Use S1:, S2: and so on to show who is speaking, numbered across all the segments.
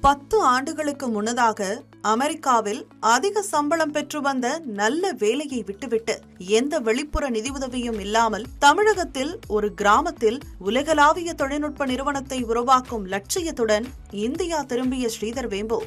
S1: பத்து ஆண்டுகளுக்கு முன்னதாக அமெரிக்காவில் அதிக சம்பளம் பெற்று வந்த நல்ல வேலையை விட்டுவிட்டு எந்த வெளிப்புற நிதியுதவியும் இல்லாமல் தமிழகத்தில் ஒரு கிராமத்தில் உலகளாவிய தொழில்நுட்ப நிறுவனத்தை உருவாக்கும் லட்சியத்துடன் இந்தியா திரும்பிய ஸ்ரீதர் வேம்பு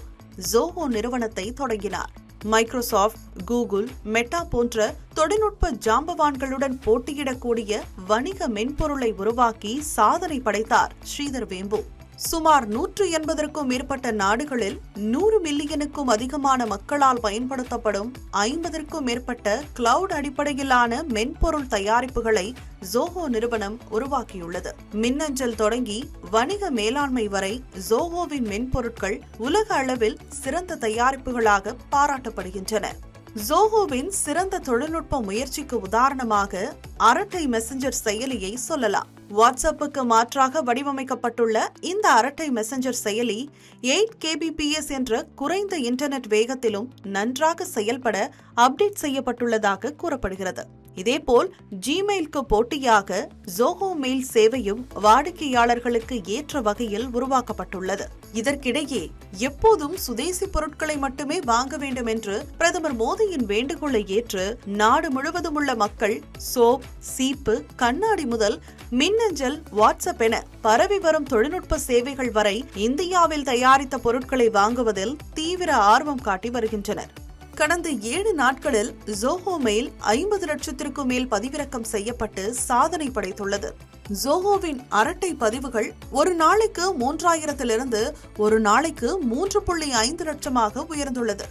S1: ஜோஹோ நிறுவனத்தை தொடங்கினார். மைக்ரோசாஃப்ட் கூகுள் மெட்டா போன்ற தொழில்நுட்ப ஜாம்பவான்களுடன் போட்டியிடக்கூடிய வணிக மென்பொருளை உருவாக்கி சாதனை படைத்தார் ஸ்ரீதர் வேம்பு. சுமார் நூற்று எண்பதற்கும் மேற்பட்ட நாடுகளில் நூறு மில்லியனுக்கும் அதிகமான மக்களால் பயன்படுத்தப்படும் ஐம்பதற்கும் மேற்பட்ட கிளவுட் அடிப்படையிலான மென்பொருள் தயாரிப்புகளை ஜோஹோ நிறுவனம் உருவாக்கியுள்ளது. மின்னஞ்சல் தொடங்கி வணிக மேலாண்மை வரை ஜோஹோவின் மென்பொருட்கள் உலக அளவில் சிறந்த தயாரிப்புகளாக பாராட்டப்படுகின்றன. ஜோஹோவின் சிறந்த தொழில்நுட்ப முயற்சிக்கு உதாரணமாக அரட்டை மெசஞ்சர் செயலியை சொல்லலாம். வாட்ஸ்அப்புக்கு மாற்றாக வடிவமைக்கப்பட்டுள்ள இந்த அரட்டை மெசஞ்சர் செயலி எயிட் கேபிபிஎஸ் என்ற குறைந்த இன்டர்நெட் வேகத்திலும் நன்றாக செயல்பட அப்டேட் செய்யப்பட்டுள்ளதாக கூறப்படுகிறது. இதேபோல் ஜிமெயிலுக்கு போட்டியாக ஜோஹோ மெயில் சேவையும் வாடிக்கையாளர்களுக்கு ஏற்ற வகையில் உருவாக்கப்பட்டுள்ளது. இதற்கிடையே எப்போதும் சுதேசி பொருட்களை மட்டுமே வாங்க வேண்டும் என்று பிரதமர் மோடியின் வேண்டுகோளை ஏற்று நாடு முழுவதும் உள்ள மக்கள் சோப் சீப்பு கண்ணாடி முதல் மின்னஞ்சல் வாட்ஸ்அப் என பரவி வரும் தொழில்நுட்ப சேவைகள் வரை இந்தியாவில் தயாரித்த பொருட்களை வாங்குவதில் தீவிர ஆர்வம் காட்டி வருகின்றனர். கடந்த ஏழு நாட்களில் ஜோஹோ மெயில் ஐம்பது லட்சத்திற்கும் மேல் பதிவிறக்கம் செய்யப்பட்டு சாதனை படைத்துள்ளது. ஜோஹோவின் அரட்டை பதிவுகள் ஒரு நாளைக்கு மூன்றாயிரத்திலிருந்து ஒரு நாளைக்கு மூன்று புள்ளி ஐந்து லட்சமாக உயர்ந்துள்ளது.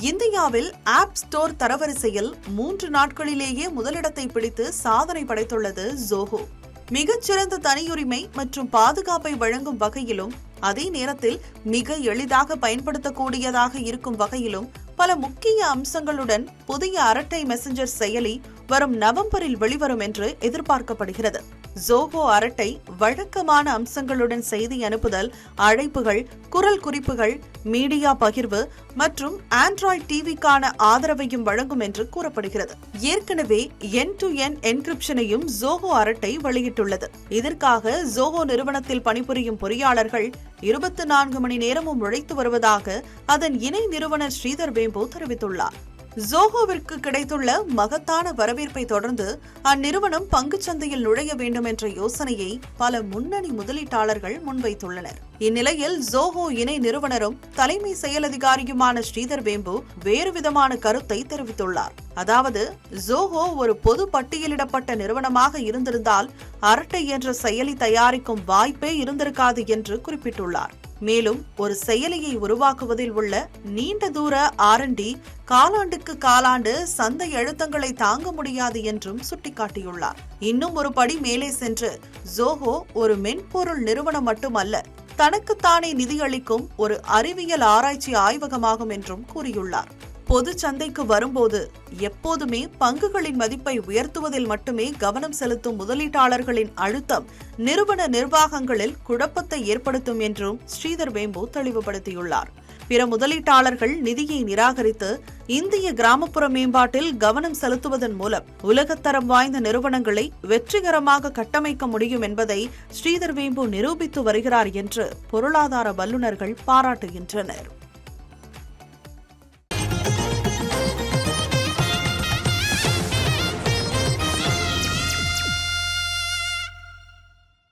S1: இந்தியாவில் ஆப் ஸ்டோர் தரவரிசையில் மூன்று நாட்களிலேயே முதலிடத்தை பிடித்து சாதனை படைத்துள்ளது ஜோஹோ மிகச்சிறந்த தனியுரிமை மற்றும் பாதுகாப்பை வழங்கும் வகையிலும் அதே நேரத்தில் மிக எளிதாக பயன்படுத்தக்கூடியதாக இருக்கும் வகையிலும் பல முக்கிய அம்சங்களுடன் புதிய அரட்டை மெசஞ்சர் செயலி வரும் நவம்பரில் வெளிவரும் என்று எதிர்பார்க்கப்படுகிறது. ஜோகோ அரட்டை வழக்கமான அம்சங்களுடன் செய்தி அனுப்புதல் அழைப்புகள் குரல் குறிப்புகள் மீடியா பகிர்வு மற்றும் ஆண்ட்ராய்ட் டிவிக்கான ஆதரவையும் வழங்கும் என்று கூறப்படுகிறது. ஏற்கனவே என் டு என் என்கிரிப்ஷனையும் ஜோஹோ அரட்டை வெளியிட்டுள்ளது. இதற்காக ஜோஹோ நிறுவனத்தில் பணிபுரியும் பொறியாளர்கள் இருபத்தி நான்கு மணி நேரமும் உழைத்து வருவதாக அதன் இணை நிறுவனர் ஸ்ரீதர் வேம்பு தெரிவித்துள்ளார். ஜோஹோவிற்கு கிடைத்துள்ள மகத்தான வரவேற்பை தொடர்ந்து அந்நிறுவனம் பங்குச்சந்தையில் நுழைய வேண்டும் என்ற யோசனையை பல முன்னணி முதலீட்டாளர்கள் முன்வைத்துள்ளனர். இந்நிலையில் ஜோஹோ இணை நிறுவனரும் தலைமை செயலதிகாரியுமான ஸ்ரீதர் வேம்பு வேறு விதமான கருத்தை தெரிவித்துள்ளார். அதாவது ஜோஹோ ஒரு பொது பட்டியலிடப்பட்ட நிறுவனமாக இருந்திருந்தால் அரட்டை என்ற செயலி தயாரிக்கும் வாய்ப்பே இருந்திருக்காது என்று குறிப்பிட்டுள்ளார். மேலும் ஒரு செயலியை உருவாக்குவதில் உள்ள நீண்ட தூர ஆர்என்டி காலாண்டுக்கு காலாண்டு சந்தை அழுத்தங்களை தாங்க முடியாது என்றும் சுட்டிக்காட்டியுள்ளார். இன்னும் ஒரு படி மேலே சென்று ஜோஹோ ஒரு மென்பொருள் நிறுவனம் மட்டுமல்ல தனக்குத்தானே நிதியளிக்கும் ஒரு அறிவியல் ஆராய்ச்சி ஆய்வகமாகும் என்றும் கூறியுள்ளார். பொது சந்தைக்கு வரும்போது எப்போதுமே பங்குகளின் மதிப்பை உயர்த்துவதில் மட்டுமே கவனம் செலுத்தும் முதலீட்டாளர்களின் அழுத்தம் நிறுவன நிர்வாகங்களில் குழப்பத்தை ஏற்படுத்தும் என்றும் ஸ்ரீதர் வேம்பு தெளிவுபடுத்தியுள்ளார். பிற முதலீட்டாளர்கள் நிதியை நிராகரித்து இந்திய கிராமப்புற மேம்பாட்டில் கவனம் செலுத்துவதன் மூலம் உலகத்தரம் வாய்ந்த நிறுவனங்களை வெற்றிகரமாக கட்டமைக்க முடியும் என்பதை ஸ்ரீதர் வேம்பு நிரூபித்து வருகிறார் என்று பொருளாதார வல்லுநர்கள் பாராட்டுகின்றனர்.